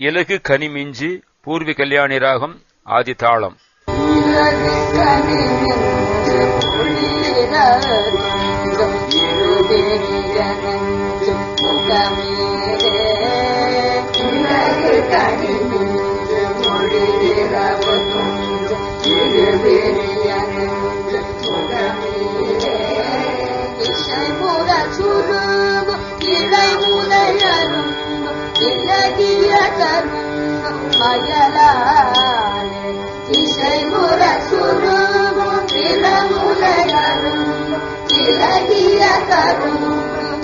இலகு கனிமிஞ்சி பூர்வி கல்யாணி ராகம் ஆதி தாளம் கனி கரும் மயலாலே இசைமுற சுருகும் இளமுலையரும் இலகிய கரும்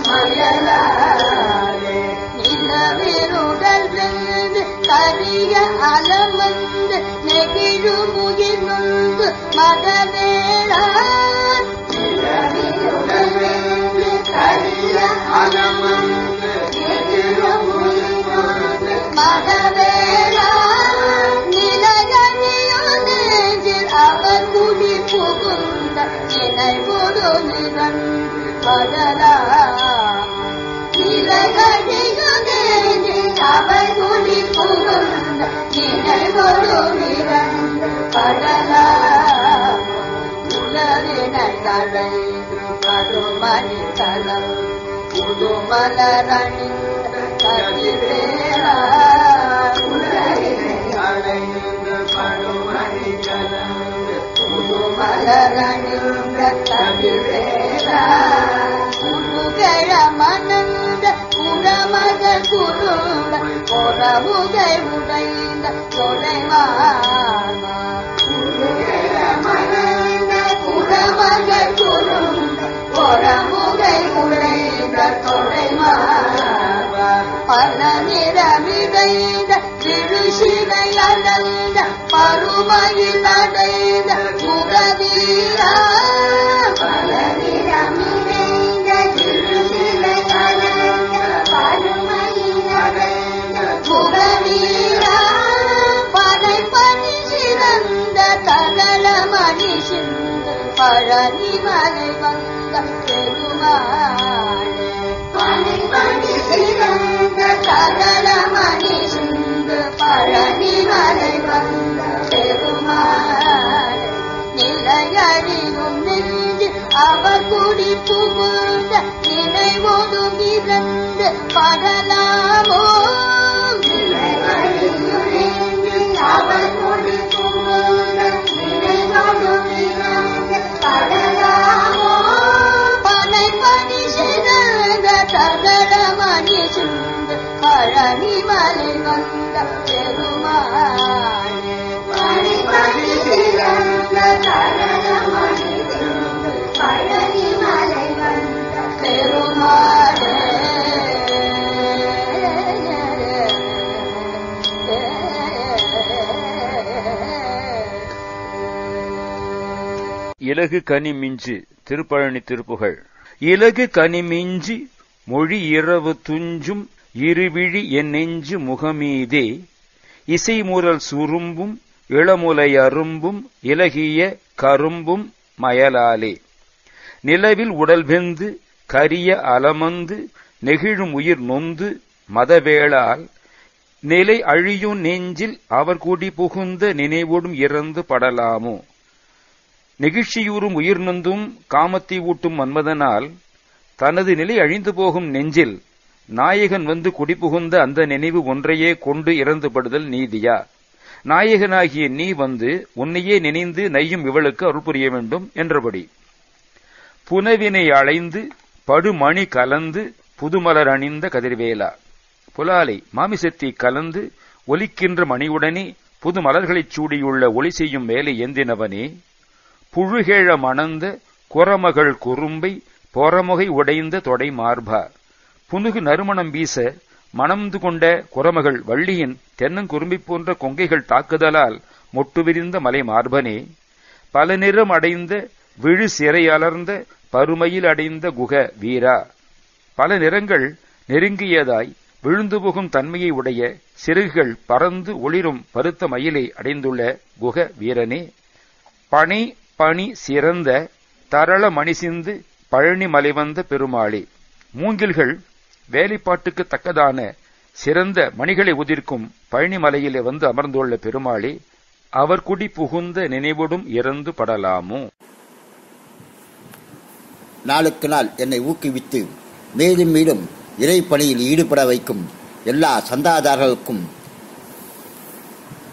மயலாலே நிலவிருடல் வெந்து கரிய அலமந்து நெகிழுமுகிர் நொந்து மதவேளா நிரன்று படலாம் நிலையணியுனெஞ்சில் அவர் குடி புறமகள் குருள பொறமுகை உடைந்த தொலைவாமா புறமகள் உடைந்த பல நிறமிடைந்த திருசிலை அடைந்த பருமையில் அடைந்த முகவீரா பழனி மலை வந்த பெருமாளே சிறந்த தகல மணி சிந்து பழனி மலை வந்த நெஞ்சு அவர் குடி புகுந்த நினைவோடும் இறந்து படலாமோ இலகு கனிமிஞ்சு திருப்பழனி திருப்புகழ் இலகு கனிமிஞ்சி மொழி இரவு துஞ்சும் இருவிழி என் நெஞ்சு முகமீதே. இசைமுரல் சுரும்பும் இளமுலை அரும்பும் இலகிய கரும்பும் மயலாலே. நிலவில் உடல் வெந்து கரிய அலமந்து நெகிழும் உயிர் நொந்து மதவேளால். நிலை அழியும் நெஞ்சில் அவர் குடி புகுந்த நினைவோடும் இறந்து படலாமோ? நெகிழ்ச்சியூறும் உயிர் நொந்தும் காமத்தை ஊட்டும் மன்மதனால் தனது நிலை அழிந்து போகும் நெஞ்சில் நாயகன் வந்து குடிபுகுந்த அந்த நினைவு ஒன்றையே கொண்டு இறந்துபடுதல் நீதியா? நாயகனாகிய நீ வந்து உன்னையே நினைந்து நெய்யும் இவளுக்கு அருள் புரிய வேண்டும் என்றபடி. புனவினை அலைந்து படுமணி கலந்து புதுமலர் அணிந்த கதிர்வேலா. புலாலை மாமிசத்தை கலந்து ஒலிக்கின்ற மணியுடனே புது மலர்களைச் சூடியுள்ள ஒளி செய்யும் வேலை எந்தினவனே புழுகேழ மணந்த குரமகள் குறும்பை பொறமுகை உடைந்த தொடை மார்பா. புனுகு நறுமணம் வீச மணந்து கொண்ட குரமகள் வள்ளியின் தென்னங்குறும்பி போன்ற கொங்கைகள் தாக்குதலால் மொட்டு விரிந்த மலை மார்பனே. பல நிறம் அடைந்த விழு சிறை அலர்ந்த பருமையில் அடைந்த குக வீரா. பல நிறங்கள் நெருங்கியதாய் விழுந்து புகும் தன்மையை உடைய சிறுகள் பறந்து ஒளிரும் பருத்த மயிலை அடைந்துள்ள குக வீரனே. பனி பனி சிறந்த தரள மணிசிந்து பழனி மலைவந்த பெருமாளே. மூங்கில்கள் வேலைப்பாட்டுக்கு தக்கதான சிறந்த மணிகளை உதிர்க்கும் பழனிமலையிலே வந்து அமர்ந்துள்ள பெருமாளே அவர் குடி புகுந்த நினைவோடும் இறந்து படலாமோ? நாளுக்கு நாள் என்னை ஊக்குவித்து மேலும் மேலும் இறைப்பணியில் ஈடுபட வைக்கும் எல்லா சந்தாதாரர்களுக்கும்